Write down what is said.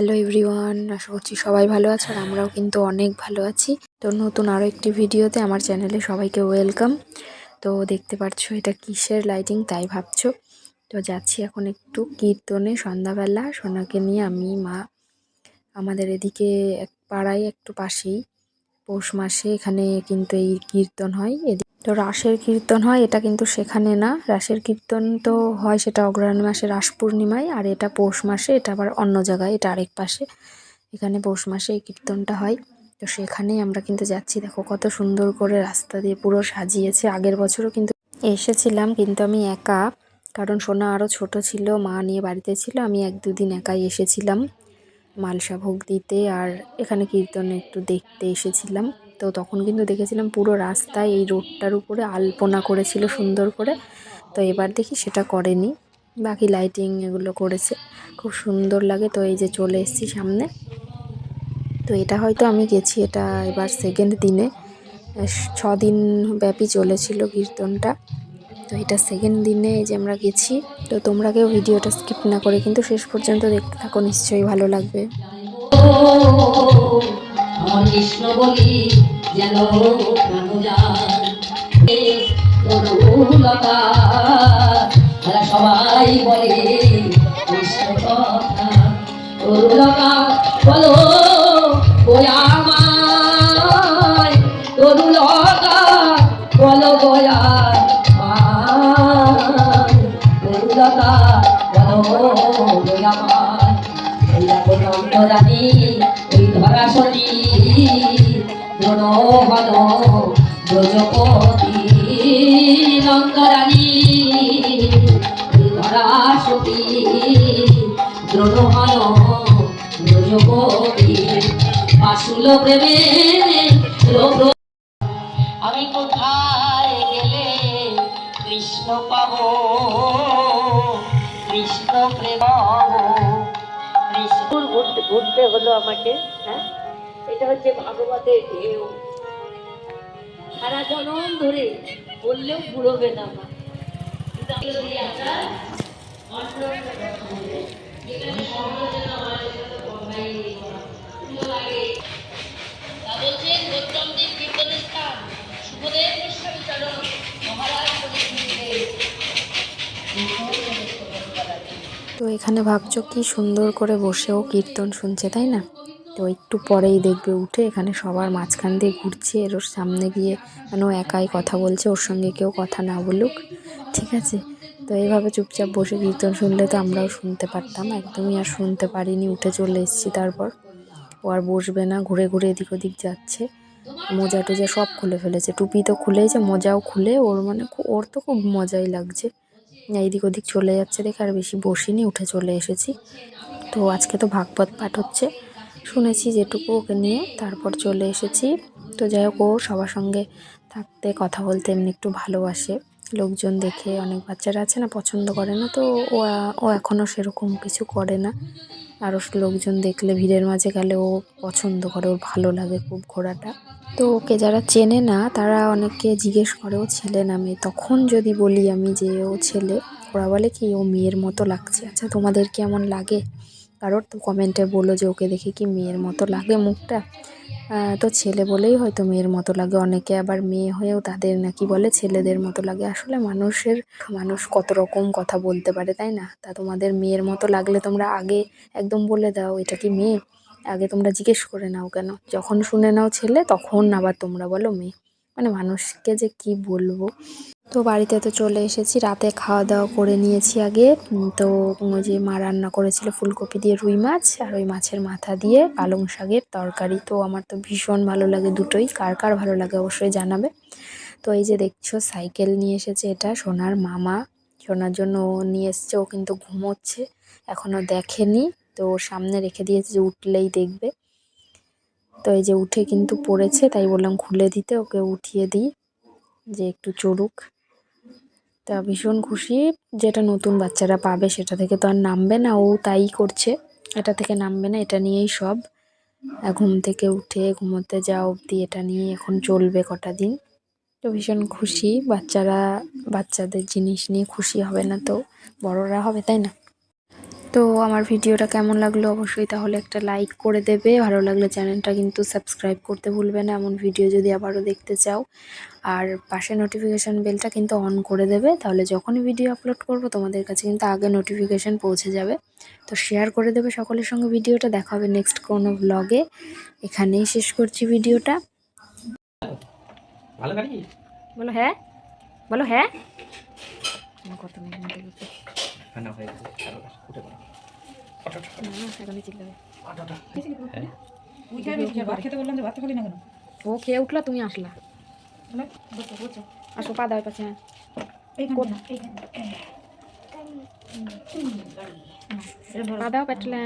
Hello everyone আশা করছি সবাই ভালো আছে আর আমরাও কিন্তু অনেক ভালো আছি। তো নতুন আরও একটি ভিডিওতে আমার চ্যানেলে সবাইকে ওয়েলকাম তো দেখতে পাচ্ছ এটা কিসের লাইটিং তাই ভাবছ। তো যাচ্ছি এখন একটু কীর্তনে সন্ধ্যাবেলা। সোনাকে নিয়ে আমি, মা আমাদের এদিকে এক পাড়ায় একটু পাশেই। পৌষ মাসে এখানে কিন্তু এই কীর্তন হয়। এদিকে তো রাসের কীর্তন হয়, এটা কিন্তু সেখানে না। রাসের কীর্তন তো হয় সেটা অগ্রহায়ণ মাসে রাস পূর্ণিমায়, আর এটা পৌষ মাসে, এটা আবার অন্য জায়গায়, এটা আরেক পাশে। এখানে পৌষ মাসে এই কীর্তনটা হয়। তো সেখানেই আমরা কিন্তু যাচ্ছি। দেখো কত সুন্দর করে রাস্তা দিয়ে পুরো সাজিয়েছে। আগের বছরও কিন্তু এসেছিলাম, কিন্তু আমি একা। কারণ সোনা আরও ছোট ছিল, মা নিয়ে বাড়িতে ছিল, আমি এক দুদিন একাই এসেছিলাম। মালসা ভোগ দিতে আর এখানে কীর্তন একটু দেখতে এসেছিলাম। তো তখন কিন্তু দেখেছিলাম পুরো রাস্তায় এই রোডটার উপরে আলপনা করেছিল সুন্দর করে। তো এবার দেখি সেটা করেনি। বাকি লাইটিং এগুলো করেছে। খুব সুন্দর লাগে তো এই যে চলে এসেছি সামনে। তো এটা হয়তো আমি গেছি এটা এবার সেকেন্ড দিনে। ছ দিন ব্যাপী চলেছিল কীর্তনটা। তো এটা সেকেন্ড দিনে যে আমরা গেছি। তো তোমরা কেউ ভিডিওটা স্কিপ না করে কিন্তু শেষ পর্যন্ত দেখতে থাকো, নিশ্চয়ই ভালো লাগবে। কৃষ্ণ বলি যেন তারা সবাই বলে কথা তরুলতা বলো গোয়ামায় তরুলতা বলো গোয়া তরুলতা বলো গোয়ামায় নন্দরানী ওই ধরাশনি আমি কোথায় গেলে কৃষ্ণ পাবো? কৃষ্ণ প্রেম কৃষ্ণ ঘুরতে হলো আমাকে হ্যাঁ? এটা হচ্ছে ভাগবতের ঢেউ। সারা জনম ধরে বললেও পুরোবে না তো এখানে ভাবছ কি সুন্দর করে বসেও কীর্তন শুনছে, তাই না? তো একটু পরেই দেখবে উঠে এখানে সবার মাঝখান দিয়ে ঘুরছে, এর ওর সামনে গিয়ে মানে একাই কথা বলছে, ওর সঙ্গে কেউ কথা না বলুক, ঠিক আছে? তো এইভাবে চুপচাপ বসে কীর্তন শুনলে তো আমরাও শুনতে পারতাম, একদমই আর শুনতে পারিনি, উঠে চলে এসেছি তারপর। ও আর বসবে না, ঘুরে ঘুরে এদিক ওদিক যাচ্ছে। মোজা টোজা সব খুলে ফেলেছে, টুপি তো খুলেইছে মোজাও খুলে, ওর মানে ওর তো খুব মজাই লাগছে। এইদিক ওদিক চলে যাচ্ছে দেখে আর বেশি বসিনি, উঠে চলে এসেছি। তো আজকে তো ভাগবত পাঠ হচ্ছে শুনেছি যেটুকু ওকে নিয়ে, তারপর চলে এসেছি। তো যাই হোক, ও সবার সঙ্গে থাকতে, কথা বলতে এমনি একটু ভালোবাসে। লোকজন দেখে অনেক বাচ্চারা আছে না, পছন্দ করে না, তো ও ও এখনও সেরকম কিছু করে না। আরও লোকজন দেখলে ভিড়ের মাঝে গেলে ও পছন্দ করে, ওর ভালো লাগে খুব ঘোরাটা। তো ওকে যারা চেনে না, তারা অনেকে জিজ্ঞেস করে, ও ছেলে না মেয়ে? তখন যদি বলি আমি যে ও ছেলে, ওরা বলে কি, ও মেয়ের মতো লাগছে। আচ্ছা তোমাদের কেমন লাগে? কারোর তো কমেন্টে বলো যে ওকে দেখে কি মেয়ের মতো লাগে মুখটা। তো ছেলে বলেই হয়তো মেয়ের মতো লাগে। অনেকে আবার মেয়ে হয়েও তাদের নাকি বলে ছেলেদের মতো লাগে। আসলে মানুষের, মানুষ কত রকম কথা বলতে পারে, তাই না? তা তোমাদের মেয়ের মতো লাগলে তোমরা আগে একদম বলে দাও, এটা কি মেয়ে? আগে তোমরা জিজ্ঞেস করে নাও কেন? যখন শুনে নাও ছেলে, তখন আবার তোমরা বলো মেয়ে। মানে মানুষকে যে কি বলব? তো বাড়িতে তো চলে এসেছি, রাতে খাওয়া দাওয়া করে নিয়েছি আগে। তো ওই যে মা রান্না করেছিল ফুলকপি দিয়ে রুই মাছ আর ওই মাছের মাথা দিয়ে পালং শাকের তরকারি। তো আমার তো ভীষণ ভালো লাগে দুটোই, কার কার ভালো লাগে অবশ্যই জানাবে। তো এই যে দেখছ, সাইকেল নিয়ে এসেছে এটা সোনার মামা। সোনার জন্য ও নিয়ে এসছে, ও কিন্তু ঘুমোচ্ছে এখনও দেখেনি। তো ওর সামনে রেখে দিয়েছে যে উঠলেই দেখবে। তো এই যে উঠে কিন্তু পড়েছে, তাই বললাম খুলে দিতে, ওকে উঠিয়ে দিই, যে একটু চড়ুক। তা ভীষণ খুশি যেটা নতুন বাচ্চারা পাবে সেটা থেকে তো আর নামবে না, ও তাই করছে। এটা থেকে নামবে না, এটা নিয়েই সব। ঘুম থেকে উঠে ঘুমোতে যাওয়া অবধি এটা নিয়ে এখন চলবে কটা দিন। তো ভীষণ খুশি, বাচ্চারা বাচ্চাদের জিনিস নিয়ে খুশি হবে না তো, বড়রা হবে, তাই না? তো আমার ভিডিওটা কেমন লাগল অবশ্যই তাহলে একটা লাইক করে দেবে। ভালো লাগলে চ্যানেলটা কিন্তু সাবস্ক্রাইব করতে ভুলবে না এমন ভিডিও যদি আবারও দেখতে চাও। আর পাশে নোটিফিকেশান বেলটা কিন্তু অন করে দেবে তাহলে যখনই ভিডিও আপলোড করব তোমাদের কাছে কিন্তু আগে নোটিফিকেশান পৌঁছে যাবে। তো শেয়ার করে দেবে সকলের সঙ্গে ভিডিওটা দেখা হবে নেক্সট কোনো ব্লগে এখানেই শেষ করছি ভিডিওটা ভালো বলো হ্যাঁ বলো হ্যাঁ। আমার রান্না হয়ে গেছে উঠে পড়ো। হ্যাঁ ও খেয়ে উঠল তুমি আসলা। বলো, বসো, বসো। আসো পা দাও পাচ্ছে হ্যাঁ। পা দাও পেটলা।